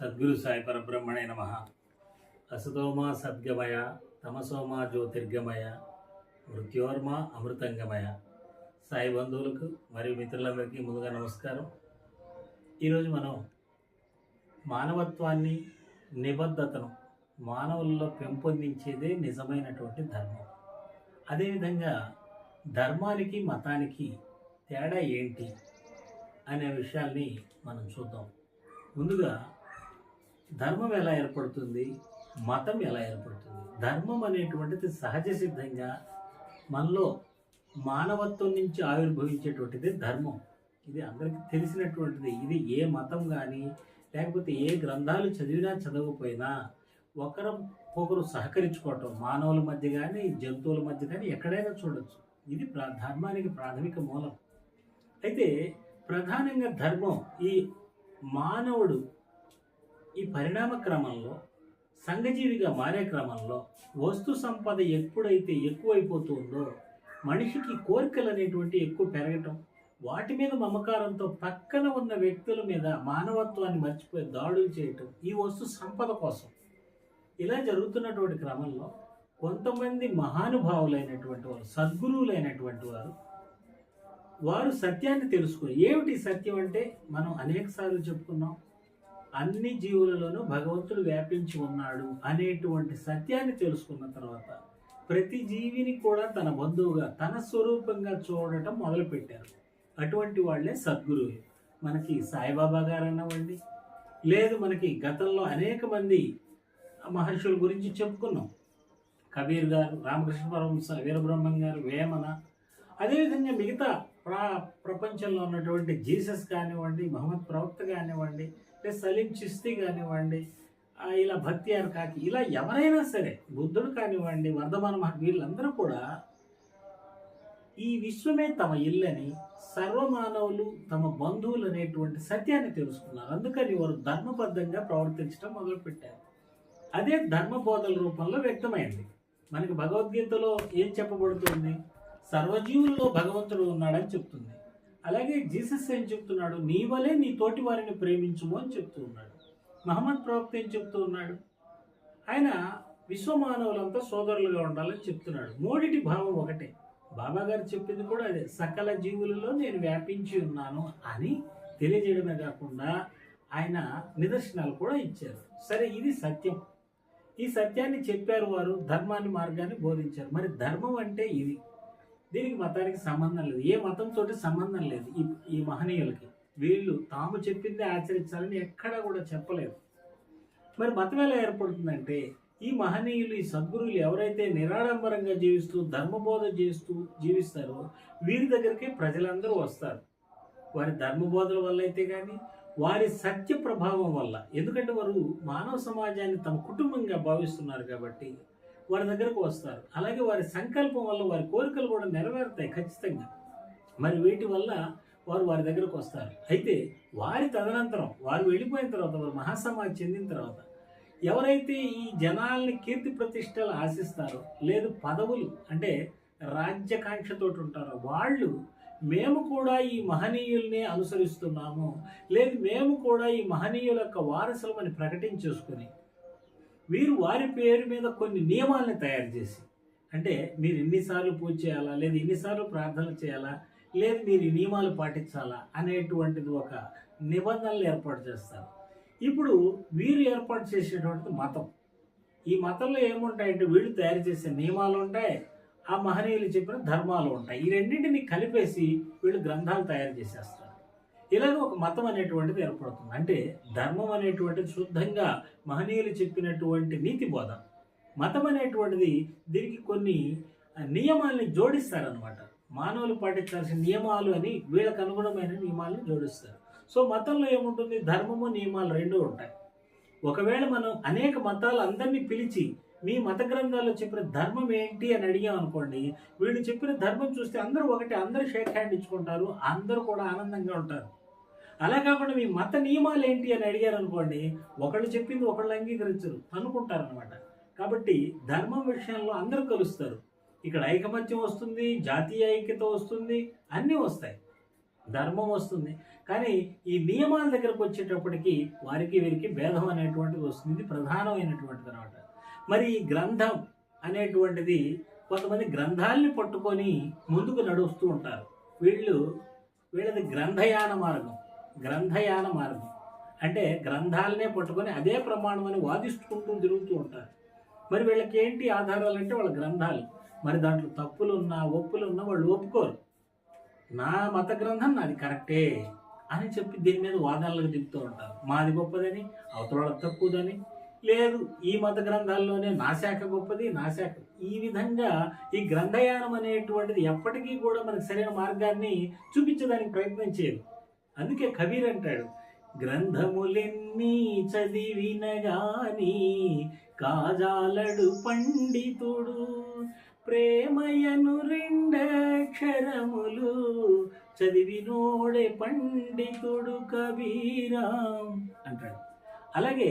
సద్గురు సాయి పరబ్రహ్మణే నమ. అసతోమా సద్గమయ తమసోమా జ్యోతిర్గమయ మృత్యోర్మ అమృతంగమయ. సాయి బంధువులకు మరియు మిత్రులందరికీ ముందుగా నమస్కారం. ఈరోజు మనం మానవత్వాన్ని నిబద్ధతను మానవుల్లో పెంపొందించేదే నిజమైనటువంటి ధర్మం. అదేవిధంగా ధర్మానికి మతానికి తేడా ఏంటి అనే విషయాల్ని మనం చూద్దాం. ముందుగా ధర్మం ఎలా ఏర్పడుతుంది? మతం ఎలా ఏర్పడుతుంది? ధర్మం అనేటువంటిది సహజ సిద్ధంగా మనలో మానవత్వం నుంచి ఆవిర్భవించేటువంటిది ధర్మం. ఇది అందరికీ తెలిసినటువంటిది. ఇది ఏ మతం కానీ లేకపోతే ఏ గ్రంథాలు చదివినా చదవకపోయినా ఒకరు ఒకరు సహకరించుకోవటం మానవుల మధ్య కానీ జంతువుల మధ్య కానీ ఎక్కడైనా చూడొచ్చు. ఇది ప్రా ధర్మానికి ప్రాథమిక మూలం. అయితే ప్రధానంగా ధర్మం ఈ మానవుడు ఈ పరిణామ క్రమంలో సంఘజీవిగా మారే క్రమంలో వస్తు సంపద ఎప్పుడైతే ఎక్కువైపోతుందో మనిషికి కోరికలు అనేటువంటి ఎక్కువ పెరగటం వాటి మీద మమకారంతో పక్కన ఉన్న వ్యక్తుల మీద మానవత్వాన్ని మర్చిపోయి దాడులు చేయటం ఈ వస్తు సంపద కోసం. ఇలా జరుగుతున్నటువంటి క్రమంలో కొంతమంది మహానుభావులైనటువంటి వారు సద్గురువులైనటువంటి వారు వారు సత్యాన్ని తెలుసుకుని ఏమిటి సత్యం అంటే మనం అనేకసార్లు చెప్పుకున్నాం అన్ని జీవులలోనూ భగవంతుడు వ్యాపించి ఉన్నాడు అనేటువంటి సత్యాన్ని తెలుసుకున్న తర్వాత ప్రతి జీవిని కూడా తన బంధువుగా తన స్వరూపంగా చూడటం మొదలుపెట్టారు. అటువంటి వాళ్ళే సద్గురువులు. మనకి సాయిబాబా గారు అన్నవ్వండి లేదు మనకి గతంలో అనేక మంది మహర్షుల గురించి చెప్పుకున్నాం. కబీర్ గారు రామకృష్ణ పరమహంస వీరబ్రహ్మం గారు వేమన. అదేవిధంగా మిగతా ప్రా ప్రపంచంలో ఉన్నటువంటి జీసస్ కానివ్వండి మహమ్మద్ ప్రవక్త కానివ్వండి సలీం చిస్తి కానివ్వండి ఇలా ఇలా భక్తియార్ కాకి ఇలా ఎవరైనా సరే బుద్ధుడు కానివ్వండి వర్ధమాన మహ వీళ్ళందరూ కూడా ఈ విశ్వమే తమ ఇల్లని సర్వమానవులు తమ బంధువులు అనేటువంటి సత్యాన్ని తెలుసుకున్నారు. అందుకని వారు ధర్మబద్ధంగా ప్రవర్తించడం మొదలుపెట్టారు. అదే ధర్మ బోధల రూపంలో వ్యక్తమైంది. మనకి భగవద్గీతలో ఏం చెప్పబడుతుంది? సర్వజీవుల్లో భగవంతుడు ఉన్నాడని చెప్తుంది. అలాగే జీసస్ ఏం చెప్తున్నాడు? నీ వలే నీ తోటి వారిని ప్రేమించుము అని చెప్తూ ఉన్నాడు. మహమ్మద్ ప్రవక్త ఏం చెప్తూ ఉన్నాడు? ఆయన విశ్వమానవులంతా సోదరులుగా ఉండాలని చెప్తున్నాడు. మూడిటి భావం ఒకటే. బాబా గారు చెప్పింది కూడా అదే. సకల జీవులలో నేను వ్యాపించి ఉన్నాను అని తెలియజేయడమే కాకుండా ఆయన నిదర్శనాలు కూడా ఇచ్చారు. సరే ఇది సత్యం. ఈ సత్యాన్ని చెప్పారు వారు ధర్మాన్ని మార్గాన్ని బోధించారు. మరి ధర్మం అంటే ఇది. దీనికి మతానికి సంబంధం లేదు. ఏ మతంతో సంబంధం లేదు ఈ ఈ మహనీయులకి. వీళ్ళు తాము చెప్పిందే ఆచరించాలని ఎక్కడా కూడా చెప్పలేదు. మరి మతం ఎలా ఏర్పడుతుందంటే ఈ మహనీయులు ఈ సద్గురువులు ఎవరైతే నిరాడంబరంగా జీవిస్తూ ధర్మబోధ చేస్తూ జీవిస్తారో వీరి దగ్గరికి ప్రజలందరూ వస్తారు. వారి ధర్మబోధల వల్ల అయితే కానీ వారి సత్య ప్రభావం వల్ల. ఎందుకంటే వారు మానవ సమాజాన్ని తమ కుటుంబంగా భావిస్తున్నారు కాబట్టి వారి దగ్గరకు వస్తారు. అలాగే వారి సంకల్పం వల్ల వారి కోరికలు కూడా నెరవేరుతాయి ఖచ్చితంగా. మరి వీటి వల్ల వారు వారి దగ్గరకు వస్తారు. అయితే వారి తదనంతరం వారు వెళ్ళిపోయిన తర్వాత వారు మహాసమాధి చెందిన తర్వాత ఎవరైతే ఈ జనాల్ని కీర్తి ప్రతిష్టలు ఆశిస్తారో లేదు పదవులు అంటే రాజ్యకాంక్షతో ఉంటారో వాళ్ళు మేము కూడా ఈ మహనీయుల్ని అనుసరిస్తున్నాము లేదు మేము కూడా ఈ మహనీయుల యొక్క వారసులమని ప్రకటించేసుకొని వీరు వారి పేరు మీద కొన్ని నియమాలను తయారు చేసి అంటే మీరు ఎన్నిసార్లు పూజ చేయాలా లేదు ఎన్నిసార్లు ప్రార్థన చేయాలా లేదు మీరు ఈ నియమాలు పాటించాలా అనేటువంటిది ఒక నిబంధనలు ఏర్పాటు చేస్తారు. ఇప్పుడు వీరు ఏర్పాటు చేసేటువంటిది మతం. ఈ మతంలో ఏముంటాయంటే వీళ్ళు తయారు చేసే నియమాలు ఉంటాయి ఆ మహనీయులు చెప్పిన ధర్మాలు ఉంటాయి. ఈ రెండింటిని కలిపేసి వీళ్ళు గ్రంథాలు తయారు చేసేస్తారు. ఇలాగ ఒక మతం అనేటువంటిది ఏర్పడుతుంది. అంటే ధర్మం అనేటువంటిది శుద్ధంగా మహనీయులు చెప్పినటువంటి నీతి బోధ. మతం అనేటువంటిది దీనికి కొన్ని నియమాల్ని జోడిస్తారనమాట మానవులు పాటించాల్సిన నియమాలు అని వీళ్ళకు అనుగుణమైన నియమాలను జోడిస్తారు. సో మతంలో ఏముంటుంది? ధర్మము నియమాలు రెండూ ఉంటాయి. ఒకవేళ మనం అనేక మతాలు అందరినీ పిలిచి మీ మత గ్రంథాల్లో చెప్పిన ధర్మం ఏంటి అని అడిగాం అనుకోండి వీళ్ళు చెప్పిన ధర్మం చూస్తే అందరూ ఒకటి అందరూ షేక్ హ్యాండ్ ఇచ్చుకుంటారు అందరూ కూడా ఆనందంగా ఉంటారు. అలా కాకుండా మీ మత నియమాలు ఏంటి అని అడిగారు అనుకోండి ఒకళ్ళు చెప్పింది ఒకళ్ళు అంగీకరించరు అనుకుంటారు అనమాట కాబట్టి ధర్మం విషయంలో అందరూ కలుస్తారు. ఇక్కడ ఐకమత్యం వస్తుంది జాతీయ ఐక్యత వస్తుంది అన్నీ వస్తాయి. ధర్మం వస్తుంది. కానీ ఈ నియమాల దగ్గరకు వచ్చేటప్పటికి వారికి వీరికి భేదం అనేటువంటిది వస్తుంది ప్రధానమైనటువంటిది అనమాట మరి ఈ గ్రంథం అనేటువంటిది కొంతమంది గ్రంథాలని పట్టుకొని ముందుకు నడుస్తూ ఉంటారు. వీళ్ళు వీళ్ళది గ్రంథయాన మార్గం గ్రంథయాన మార్గం. అంటే గ్రంథాలనే పట్టుకొని అదే ప్రమాణం అని వాదిస్తుంటూ తిరుగుతూ ఉంటారు. మరి వీళ్ళకి ఏంటి ఆధారాలు అంటే వాళ్ళ గ్రంథాలు? మరి దాంట్లో తప్పులు ఉన్నా ఒప్పులు ఉన్నా వాళ్ళు ఒప్పుకోరు. నా మత గ్రంథం నాది కరెక్టే అని చెప్పి దీని మీద వాదనలకు దిగుతూ ఉంటారు. మాది గొప్పదని అవతల తక్కువదని లేదు ఈ మత గ్రంథాల్లోనే నా శాఖ గొప్పది నా శాఖ. ఈ విధంగా ఈ గ్రంథయానం అనేటువంటిది ఎప్పటికీ కూడా మనకు సరైన మార్గాన్ని చూపించడానికి ప్రయత్నం చేయదు. అందుకే కబీర్ అంటాడు గ్రంథములెన్ని చదివినగాని కాజాలడు పండితుడు ప్రేమయను రెండక్షరములు చదివినోడే పండితుడు కబీరాం అంటాడు. అలాగే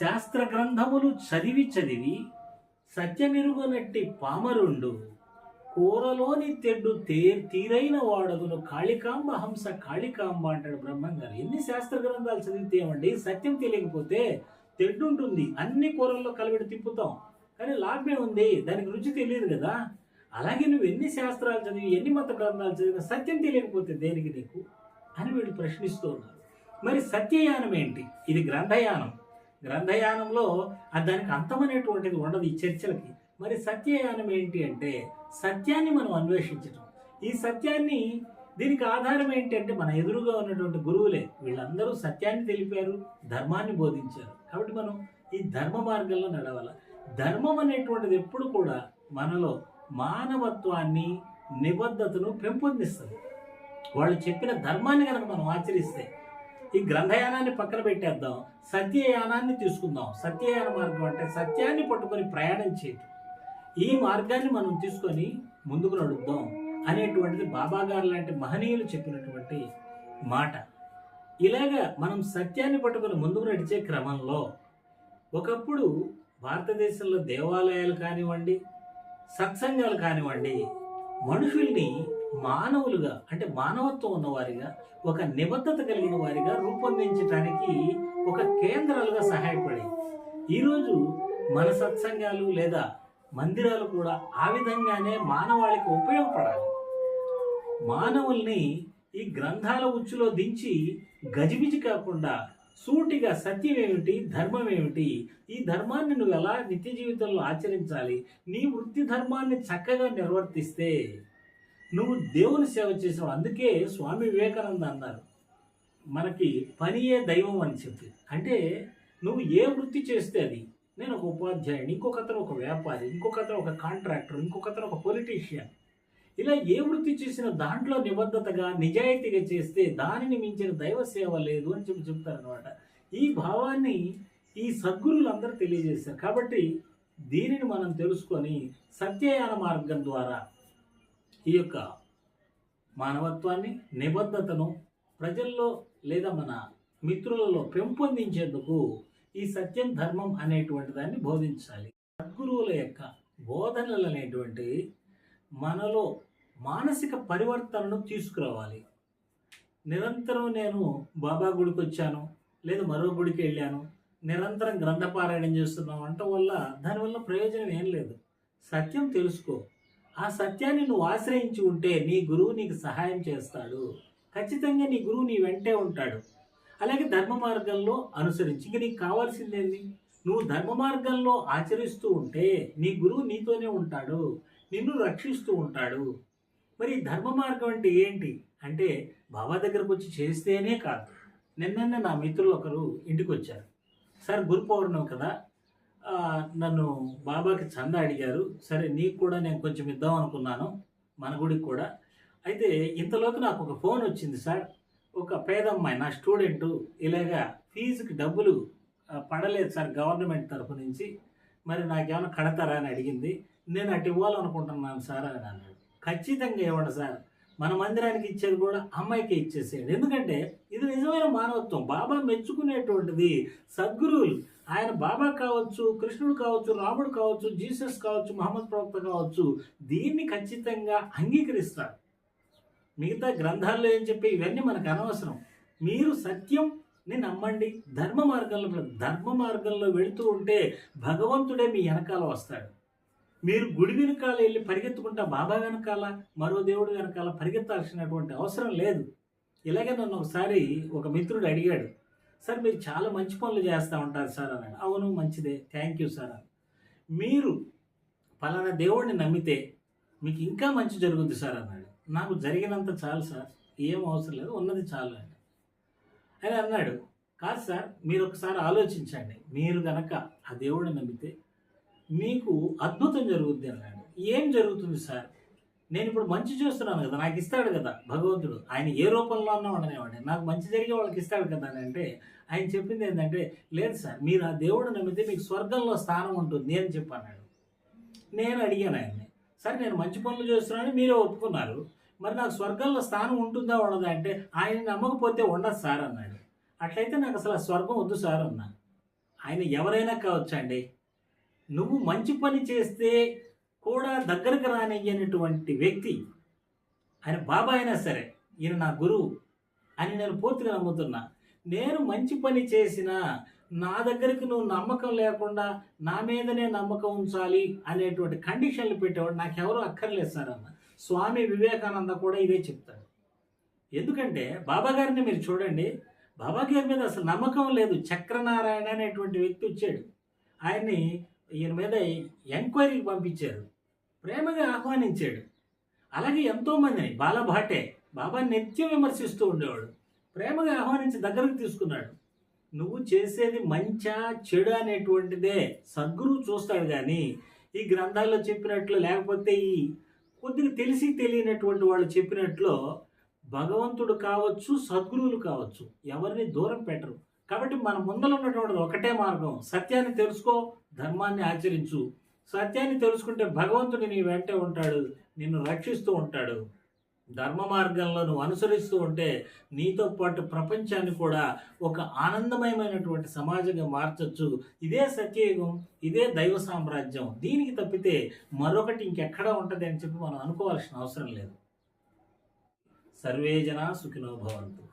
శాస్త్ర గ్రంథములు చదివి చదివి సత్యమిరుగునట్టి పామరుండు కూరలోని తెడ్డు తే తీరైన వాడగును కాళికాంబ హంస కాళికాంబ అంటాడు బ్రహ్మంగారు. ఎన్ని శాస్త్ర గ్రంథాలు చదివితే ఏమండి? సత్యం తెలియకపోతే తెడ్డు ఉంటుంది అన్ని కూరల్లో కలివిడి తిప్పుతాం. కానీ లాభమే ఉంది దానికి రుచి తెలియదు కదా. అలాగే నువ్వు ఎన్ని శాస్త్రాలు చదివి ఎన్ని మత గ్రంథాలు చదివినా సత్యం తెలియకపోతే దేనికి నీకు? అని వీళ్ళు ప్రశ్నిస్తూ ఉన్నారు. మరి సత్యయానం ఏంటి? ఇది గ్రంథయానం. గ్రంథయానంలో ఆ దానికి అంతమనేటువంటిది ఉండదు ఈ చర్చలకి. మరి సత్యయానం ఏంటి అంటే సత్యాన్ని మనం అన్వేషించటం. ఈ సత్యాన్ని దీనికి ఆధారం ఏంటి అంటే మన ఎదురుగా ఉన్నటువంటి గురువులే వీళ్ళందరూ సత్యాన్ని తెలిపారు ధర్మాన్ని బోధించారు. కాబట్టి మనం ఈ ధర్మ మార్గంలో నడవాలి. ధర్మం అనేటువంటిది ఎప్పుడు కూడా మనలో మానవత్వాన్ని నిబద్ధతను పెంపొందిస్తుంది. వాళ్ళు చెప్పిన ధర్మాన్ని కనుక మనం ఆచరిస్తే ఈ గ్రంథయానాన్ని పక్కన పెట్టేద్దాం. సత్యయానాన్ని తీసుకుందాం. సత్యయాన మార్గం అంటే సత్యాన్ని పట్టుకొని ప్రయాణం చేయటం. ఈ మార్గాన్ని మనం తీసుకొని ముందుకు నడుద్దాం అనేటువంటిది బాబా గారు లాంటి మహనీయులు చెప్పినటువంటి మాట. ఇలాగా మనం సత్యాన్ని పట్టుకొని ముందుకు నడిచే క్రమంలో ఒకప్పుడు భారతదేశంలో దేవాలయాలు కానివ్వండి సత్సంగాలు కానివ్వండి మనుషుల్ని మానవులుగా అంటే మానవత్వం ఉన్నవారిగా ఒక నిబద్ధత కలిగిన వారిగా రూపొందించడానికి ఒక కేంద్రాలుగా సహాయపడేవి ఈరోజు మన సత్సంగాలు లేదా మందిరాలు కూడా ఆ విధంగానే మానవాళికి ఉపయోగపడాలి. మానవుల్ని ఈ గ్రంథాల ఉచ్చులో దించి గజిబిజి కాకుండా సూటిగా సత్యం ఏమిటి ధర్మం ఏమిటి ఈ ధర్మాన్ని నువ్వు ఎలా నిత్య జీవితంలో ఆచరించాలి నీ వృత్తి ధర్మాన్ని చక్కగా నిర్వర్తిస్తే నువ్వు దేవుని సేవ చేసినావు అందుకే స్వామి వివేకానంద అన్నారు. మనకి పనియే దైవం అని చెప్పి. అంటే నువ్వు ఏ వృత్తి చేస్తే అది? నేను ఒక ఉపాధ్యాయుని ఇంకొక అతను ఒక వ్యాపారి ఇంకొక అతను ఒక కాంట్రాక్టర్ ఇంకొక అతను ఒక పొలిటీషియన్ ఇలా ఏ వృత్తి చేసినా దాంట్లో నిబద్ధతగా నిజాయితీగా చేస్తే దానిని మించిన దైవ సేవ లేదు అని చెప్పి చెప్తారనమాట ఈ భావాన్ని ఈ సద్గురులు అందరూ తెలియజేశారు. కాబట్టి దీనిని మనం తెలుసుకొని సత్యయాన మార్గం ద్వారా ఈ యొక్క మానవత్వాన్ని నిబద్ధతను ప్రజల్లో లేదా మన మిత్రులలో పెంపొందించేందుకు ఈ సత్యం ధర్మం అనేటువంటి దాన్ని బోధించాలి. సద్గురువుల యొక్క బోధనలు అనేటువంటి మనలో మానసిక పరివర్తనను తీసుకురావాలి. నిరంతరం నేను బాబా గుడికి వచ్చాను లేదా మరో గుడికి వెళ్ళాను నిరంతరం గ్రంథపారాయణం చేస్తున్నాం అంట వల్ల దానివల్ల ప్రయోజనం ఏం లేదు. సత్యం తెలుసుకో. ఆ సత్యాన్ని నువ్వు ఆశ్రయించి ఉంటే నీ గురువు నీకు సహాయం చేస్తాడు. ఖచ్చితంగా నీ గురువు నీ వెంటే ఉంటాడు. అలాగే ధర్మ మార్గంలో అనుసరించి ఇంక నీకు కావాల్సిందేంది? నువ్వు ధర్మ మార్గంలో ఆచరిస్తూ ఉంటే నీ గురువు నీతోనే ఉంటాడు. నిన్ను రక్షిస్తూ ఉంటాడు. మరి ధర్మ మార్గం అంటే ఏంటి? అంటే బాబా దగ్గరకు వచ్చి చేస్తేనే కాదు. నిన్న నా మిత్రులు ఒకరు ఇంటికి వచ్చారు. సార్ గురు పౌర్ణమి కదా? నన్ను బాబాకి చందా అడిగారు. సరే నీకు కూడా నేను కొంచెం ఇద్దాం అనుకున్నాను మన గుడికి కూడా. అయితే ఇంతలోకి నాకు ఒక ఫోన్ వచ్చింది సార్. ఒక పేదమ్మాయి నా స్టూడెంట్ ఇలాగా ఫీజుకి డబ్బులు పడలేదు సార్ గవర్నమెంట్ తరఫు నుంచి. మరి నాకేమైనా కడతారా అని అడిగింది. నేను అటు ఇవ్వాలనుకుంటున్నాను సార్ అని అన్నాడు. ఖచ్చితంగా ఇవ్వండి సార్. మన మందిరానికి ఇచ్చేది కూడా అమ్మాయికి ఇచ్చేసేయండి. ఎందుకంటే ఇది నిజమైన మానవత్వం. బాబా మెచ్చుకునేటువంటిది సద్గురువులు. ఆయన బాబా కావచ్చు కృష్ణుడు కావచ్చు రాముడు కావచ్చు జీసస్ కావచ్చు మహమ్మద్ ప్రవక్త కావచ్చు దీన్ని ఖచ్చితంగా అంగీకరిస్తారు. మిగతా గ్రంథాల్లో ఏం చెప్పి ఇవన్నీ మనకు అనవసరం. మీరు సత్యం ని నమ్మండి. ధర్మ మార్గంలో ధర్మ మార్గంలో వెళుతూ ఉంటే భగవంతుడే మీ వెనకాల వస్తాడు. మీరు గుడి వెనకాల వెళ్ళి పరిగెత్తుకుంటా బాబా వెనకాల మరో దేవుడు వెనకాల పరిగెత్తాల్సినటువంటి అవసరం లేదు. ఇలాగే నన్ను ఒకసారి ఒక మిత్రుడు అడిగాడు సార్ మీరు చాలా మంచి పనులు చేస్తూ ఉంటారు సార్ అన్నాడు. అవును మంచిదే. థ్యాంక్ యూ సార్ అని. మీరు పలానా దేవుడిని నమ్మితే మీకు ఇంకా మంచి జరుగుద్ది సార్ అన్నాడు. నాకు జరిగినంత చాలు సార్. ఏం అవసరం లేదు. ఉన్నది చాలు అని. అన్నాడు కాదు సార్ మీరు ఒకసారి ఆలోచించండి. మీరు గనక ఆ దేవుడిని నమ్మితే మీకు అద్భుతం జరుగుద్ది అన్నాడు. ఏం జరుగుతుంది సార్? నేను ఇప్పుడు మంచి చేస్తున్నాను కదా నాకు ఇస్తాడు కదా భగవంతుడు. ఆయన ఏ రూపంలో అన్నా ఉండనివ్వండి. నాకు మంచి జరిగే వాళ్ళకి ఇస్తాడు కదా అని అంటే ఆయన చెప్పింది ఏంటంటే లేదు సార్ మీరు ఆ దేవుడు నమ్మితే మీకు స్వర్గంలో స్థానం ఉంటుంది అని చెప్పన్నాడు. నేను అడిగాను ఆయన్ని. సరే నేను మంచి పనులు చేస్తున్నానని మీరే ఒప్పుకున్నారు. మరి నాకు స్వర్గంలో స్థానం ఉంటుందా ఉండదా అంటే ఆయన నమ్మకపోతే ఉండదు సార్ అన్నాడు. అట్లయితే నాకు అసలు ఆ స్వర్గం వద్దు సార్ అన్నా. ఆయన ఎవరైనా కావచ్చండి నువ్వు మంచి పని చేస్తే కూడా దగ్గరకు రానియ్యనటువంటి వ్యక్తి ఆయన బాబా అయినా సరే ఈయన నా గురువు అని నేను పూర్తిగా నమ్ముతున్నా. నేను మంచి పని చేసినా నా దగ్గరికి నువ్వు నమ్మకం లేకుండా నా మీదనే నమ్మకం ఉంచాలి అనేటువంటి కండిషన్లు పెట్టేవాడు నాకెవరూ అక్కర్లేదు సార్ అన్న స్వామి వివేకానంద కూడా ఇదే చెప్తాడు. ఎందుకంటే బాబా గారిని మీరు చూడండి బాబా గారి మీద అసలు నమ్మకం లేదు. చక్రనారాయణ అనేటువంటి వ్యక్తి వచ్చాడు. ఆయన్ని ఈయన మీద ఎంక్వైరీకి పంపించారు. ప్రేమగా ఆహ్వానించాడు. అలాగే ఎంతోమందిని బాలభాటే బాబా నిత్యం విమర్శిస్తూ ఉండేవాడు. ప్రేమగా ఆహ్వానించి దగ్గరకు తీసుకున్నాడు. నువ్వు చేసేది మంచా చెడు అనేటువంటిదే సద్గురువు చూస్తాడు కానీ ఈ గ్రంథాల్లో చెప్పినట్లు లేకపోతే ఈ కొద్దిగా తెలిసి తెలియనటువంటి వాళ్ళు చెప్పినట్లు భగవంతుడు కావచ్చు సద్గురువులు కావచ్చు ఎవరిని దూరం పెట్టరు. కాబట్టి మన ముందర ఉన్నటువంటిది ఒకటే మార్గం. సత్యాన్ని తెలుసుకో ధర్మాన్ని ఆచరించు. సత్యాన్ని తెలుసుకుంటే భగవంతుడు నీ వెంటే ఉంటాడు నిన్ను రక్షిస్తూ ఉంటాడు. ధర్మ మార్గంలో నువ్వు అనుసరిస్తూ ఉంటే నీతో పాటు ప్రపంచాన్ని కూడా ఒక ఆనందమయమైనటువంటి సమాజంగా మార్చచ్చు. ఇదే సత్యయుగం ఇదే దైవ సామ్రాజ్యం. దీనికి తప్పితే మరొకటి ఇంకెక్కడ ఉంటుంది అని చెప్పి మనం అనుకోవాల్సిన అవసరం లేదు. సర్వే జనా సుఖినో భవంతు.